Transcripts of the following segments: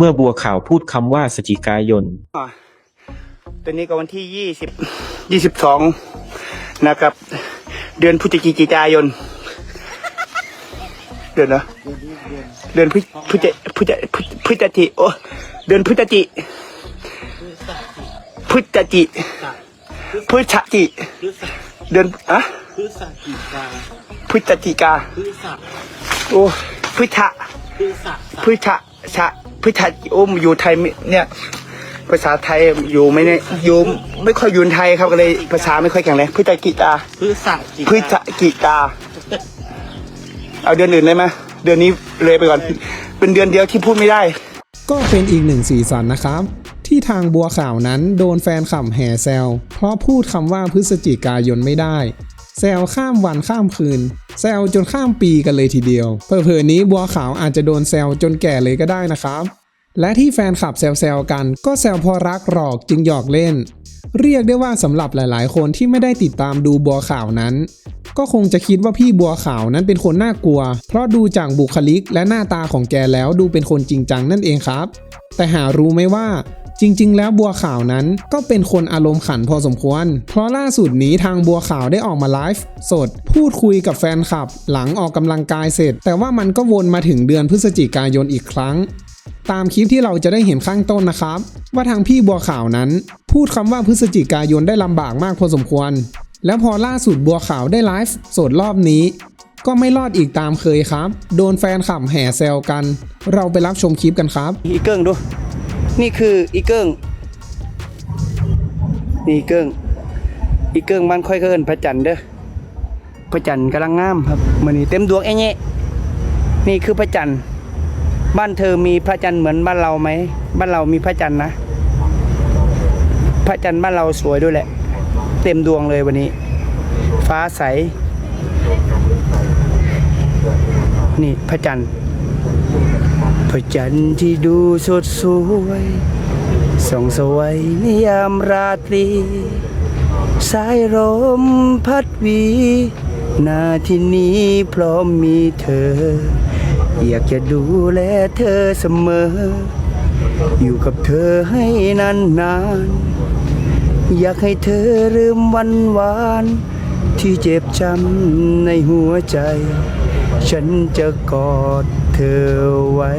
เมื่อบัวขาวพูดคำว่าสจิกายนตอนนี้ก็วันที่ยี่สิบยี่สิบสองนะครับ เดือนพฤศจิกายน เดือนเหรอเดือนพฤพฤศพฤศพฤศพฤศจิโอ้เดือนพฤศจิพฤศจิพฤศจิเดือนอะพฤศจิกาพฤศจิกา พฤษภโอ้พฤศพฤษภพฤศชะ พฤศโอ้มอยู่ไทยไม่เนี่ยภาษาไทยอยู่ไม่เนี่ยอยู่ไม่ค่อยอยูนไทยครับก็เลยภาษาไม่ค่อยแข็งแรงพฤศจิกาพฤศจิพฤศจิกาเอาเดือนอื่นได้ไหมเดือนนี้เลยไปก่อน เป็นเดือนเดียวที่พูดไม่ได้ ก็เป็นอีกหนึ่งสีสันนะครับ ที่ทางบัวขาวนั้นโดนแฟนคลับแห่แซวเพราะพูดคำว่าพฤศจิกายนไม่ได้ แซวข้ามวันข้ามคืน แซวจนข้ามปีกันเลยทีเดียวเผลอๆนี้บัวขาวอาจจะโดนแซวจนแก่เลยก็ได้นะครับ และที่แฟนคลับแซวๆกัน ก็แซวพอรักหรอกจึงหยอกเล่น เรียกได้ว่าสำหรับหลายๆ คนที่ไม่ได้ติดตามดูบัวขาวนั้น ก็คงจะคิดว่าพี่บัวขาวนั้นเป็นคนน่ากลัว เพราะดูจากบุคลิกและหน้าตาของแกแล้วดูเป็นคนจริงจังนั่นเองครับ แต่หารู้ไหมว่า จริง ๆ แล้วบัวขาวนั้นก็เป็นคนอารมณ์ขันพอสมควร เพราะล่าสุดนี้ทางบัวขาวได้ออกมาไลฟ์สด พูดคุยกับแฟนคลับ หลังออกกำลังกายเสร็จ แต่ว่ามันก็วนมาถึงเดือนพฤศจิกายนอีกครั้ง ตามคลิปที่เราจะได้เห็นข้างต้นนะครับ ว่าทางพี่บัวขาวนั้น พูดคำว่าพฤศจิกายนได้ลำบากมากพอสมควร แล้วพอล่าสุดบัวขาวได้ไลฟ์สดรอบนี้ก็ไม่รอดอีกตามเคยครับ โดนแฟนคลับแห่แซวกัน เราไปรับชมคลิปกันครับ อีเกิ้งดู นี่คืออีเกิ้งนี่เกิ้งอีเกิ้งมันค่อยเกินพระจันทร์เด้อพระจันทร์กำลังงามครับมันนี่เต็มดวงไอ้เงี้ยนี่คือพระจันทร์บ้านเธอมีพระจันทร์เหมือนบ้านเราไหมบ้านเรามีพระจันทร์นะ พระจันทร์บ้านเราสวยด้วยแหละ เต็มดวงเลยวันนี้ ฟ้าใส นี่พระจันทร์ ระจันทร์ที่ดูสดสวยส่องสวยในยามราตรี สายลมพัดวี นาที่นี้พร้อมมีเธอ อยากจะดูแลเธอเสมอ อยู่กับเธอให้นานนานๆอยากให้เธอลืมวันวาน ที่เจ็บช้ำในหัวใจ ฉันจะกอดเธอไว้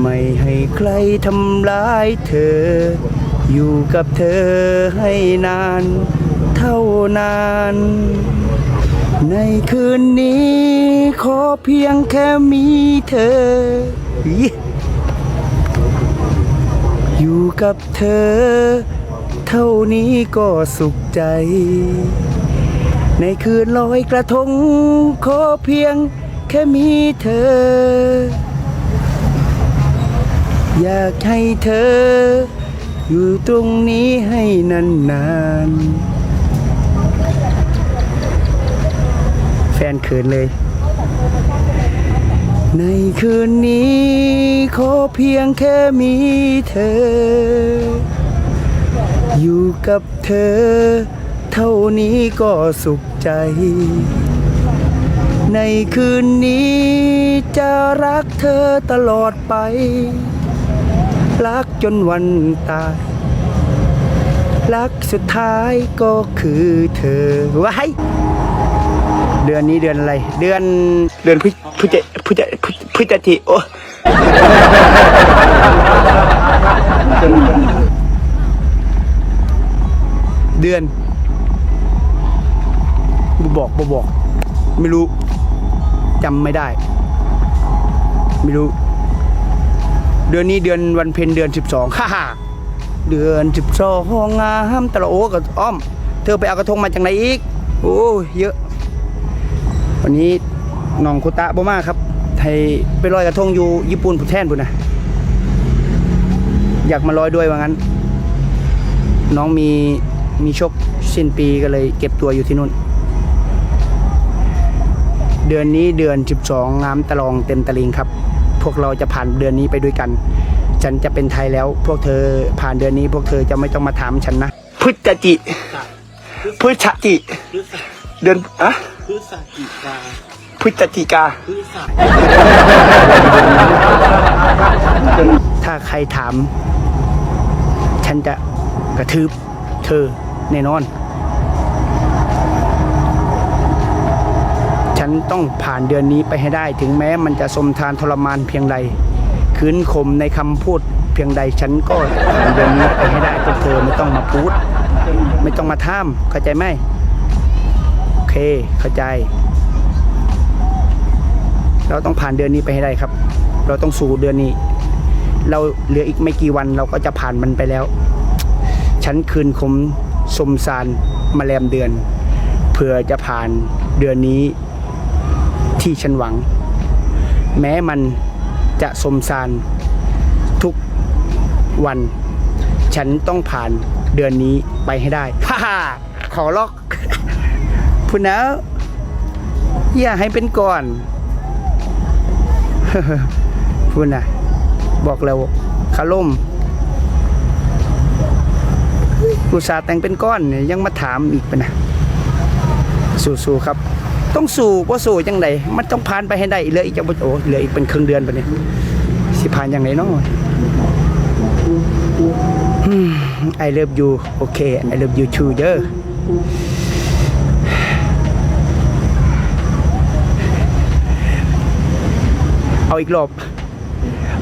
ไม่ให้ใครทำร้ายเธอ อยู่กับเธอให้นาน เท่านาน ในคืนนี้ ขอเพียงแค่มีเธอ อยู่กับเธอ เท่านี้ก็สุขใจ ในคืนลอยกระทงขอเพียงแค่มีเธอ อยากให้เธอ อยู่ตรงนี้ให้นานๆ แฟนเขินเลย ในคืนนี้ขอเพียงแค่มีเธอ อยู่กับเธอ เท่านี้ก็สุขใจ ในคืนนี้จะรักเธอตลอดไป รักจนวันตาย รักสุดท้ายก็คือเธอว้ายเดือนนี้เดือนอะไร เดือนเดือนพฤพฤศพฤศพฤศจิโอเดือน บบอกบบอก ไม่รู้จำไม่ได้ ไม่รู้ เดือนนี้เดือนวันเพ็ญเดือนสิบสองฮ่าฮ่าเดือนสิบสองงามตะละโอกับอ้อม เธอไปเอากระทงมาจากไหนอีก โอ้เยอะ วันนี้น้องโคตะบ่มาครับ ไทยไปลอยกระทงอยู่ญี่ปุ่นผู้แทนพุ่นนะอยากมาลอยด้วยว่างั้น น้องมีมีชกสิ้นปีก็เลยเก็บตัวอยู่ที่นู่น เดือนนี้เดือน 12 งามตะลองเต็มตะลิงครับ พวกเราจะผ่านเดือนนี้ไปด้วยกัน ฉันจะเป็นไทยแล้ว พวกเธอผ่านเดือนนี้ พวกเธอจะไม่ต้องมาถามฉันนะพฤศจิพฤศจิพฤษเดือนอะพฤศจิกาพฤศจิกาพฤษภทถ้าใครถาม ฉันจะกระทืบเธอแน่นอน นต้องผ่านเดือนนี้ไปให้ได้ ถึงแม้มันจะสมทานทรมานเพียงใดคืนคมในคำพูดเพียงใดฉันก็ผ่านเดือนนี้ไปให้ได้พวกเธอไม่ต้องมาพูด ไม่ต้องมาท่ามเข้าใจไหมโอเคเข้าใจ เราต้องผ่านเดือนนี้ไปให้ได้ครับ เราต้องสู่เดือนนี้ เราเหลืออีกไม่กี่วันเราก็จะผ่านมันไปแล้ว ฉันคืนคมสมสารมาแรมเดือนเพื่อจะผ่านเดือนนี้ ที่ฉันหวัง แม้มันจะสมสารทุกวัน ฉันต้องผ่านเดือนนี้ไปให้ได้ฮ่าฮ่าขอล็อกพูดนะอย่าให้เป็นก่อนพูดนะบอกแล้วขาล่มอุตสาห์แต่งเป็นก้อนยยังมาถามอีกปะนะ สู้ๆครับ ต้องสู้ว่าสู้จังไดมันต้องผ่านไปให้ได้เหลืออีกจะโอ้เหลืออีกเป็นครึ่งเดือนปเนี่ยสิผ่านยังไงเนาะ I love you โอเค I love you too เด้อเอาอีกรอบ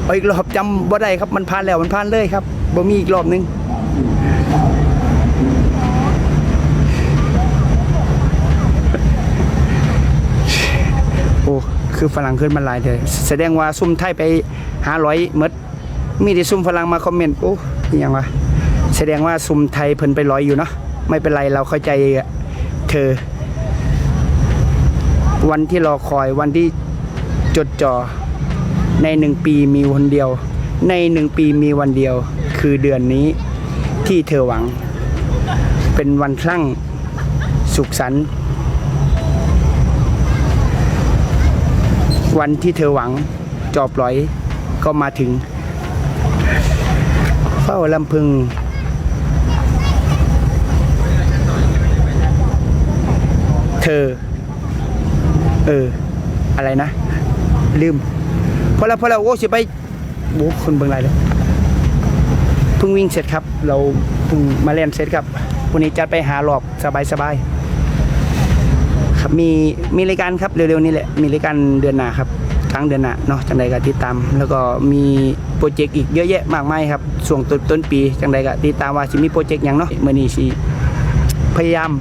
เอาอีกรอบจำบ่ได้ครับมันผ่านแล้วมันผ่านเลยครับบ่มีอีกรอบนึง โอ้ คือฝรั่งขึ้นมาหลายเลยแสดงว่าซุ่มไทยไปหาร้อยมดมีแต่ซุ่มฝรั่งมาคอมเมนต์โอ้อิหยังวะแสดงว่าซุ่มไทยเพิ่นไปร้อยอยู่เนาะไม่เป็นไรเราเข้าใจเธอ วันที่รอคอยวันที่จดจ่อในหนึ่งปีมีวันเดียว ในหนึ่งปีมีวันเดียว คือเดือนนี้ที่เธอหวัง เป็นวันคลั่งสุขสันต์ วันที่เธอหวังจอบร้อยก็มาถึง เฝ้าลำพึง เธอ เออ อะไรนะ ลืมพอแล้วพอแล้วโอ้สิไปโอ้คนเบิ่งไรเลยเพิ่งวิ่งเสร็จครับ เราเพิ่งมาเล่นเสร็จครับวันนี้จัดไปหารอบสบายสบาย ครับมีมีรายการครับเร็วๆนี้แหละมีรายการเดือนหน้าครับครั้งเดือนหน้าเนาะจังใดก็ติดตาม แล้วก็มีโปรเจกต์อีกเยอะแยะมากมายครับช่วงต้นต้นปีจังใดก็ติดตามว่าสิมีโปรเจกต์ยังเนาะมื้อนี้สิพยายาม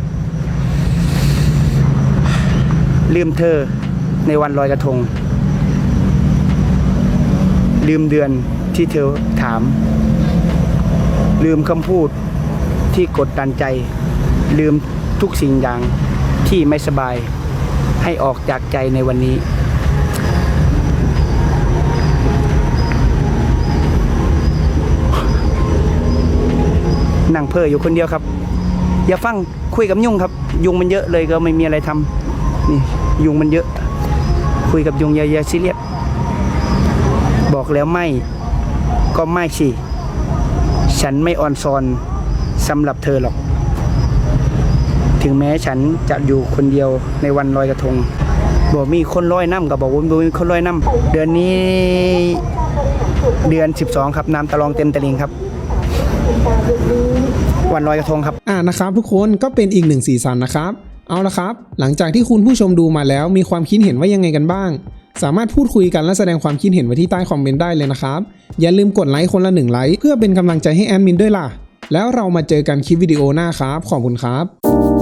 ลืมเธอในวันลอยกระทง ลืมเดือนที่เธอถาม ลืมคำพูดที่กดดันใจ ลืมทุกสิ่งอย่าง ที่ไม่สบายให้ออกจากใจในวันนี้ นั่งเพ้ออยู่คนเดียวครับ อย่าฟังคุยกับยุงครับ ยุงมันเยอะเลยก็ไม่มีอะไรทำนี่ยุงมันเยอะ คุยกับยุงอย่าอย่าซีเรียสบอกแล้วไม่ก็ไม่สิ ฉันไม่ออนซอนสำหรับเธอหรอก ถึงแม้ฉันจะอยู่คนเดียวในวันลอยกระทงบอกมีคนลอยน้ำกับบอกว่ามีคนลอยน้ำเดือนนี้ เดือน 12 ครับน้ำตะลองเต็มตะลิงครับ วันลอยกระทงครับ อ่านะครับ ทุกคนก็เป็นอีกหนึ่งสีสันนะครับ เอาละครับ หลังจากที่คุณผู้ชมดูมาแล้วมีความคิดเห็นว่ายังไงกันบ้างสามารถพูดคุยกันและแสดงความคิดเห็นไว้ที่ใต้คอมเมนต์ได้เลยนะครับ อย่าลืมกดไลค์คนละหนึ่งไลค์เพื่อเป็นกำลังใจให้แอดมินด้วยล่ะ แล้วเรามาเจอกันคลิปวิดีโอหน้าครับ ขอบคุณครับ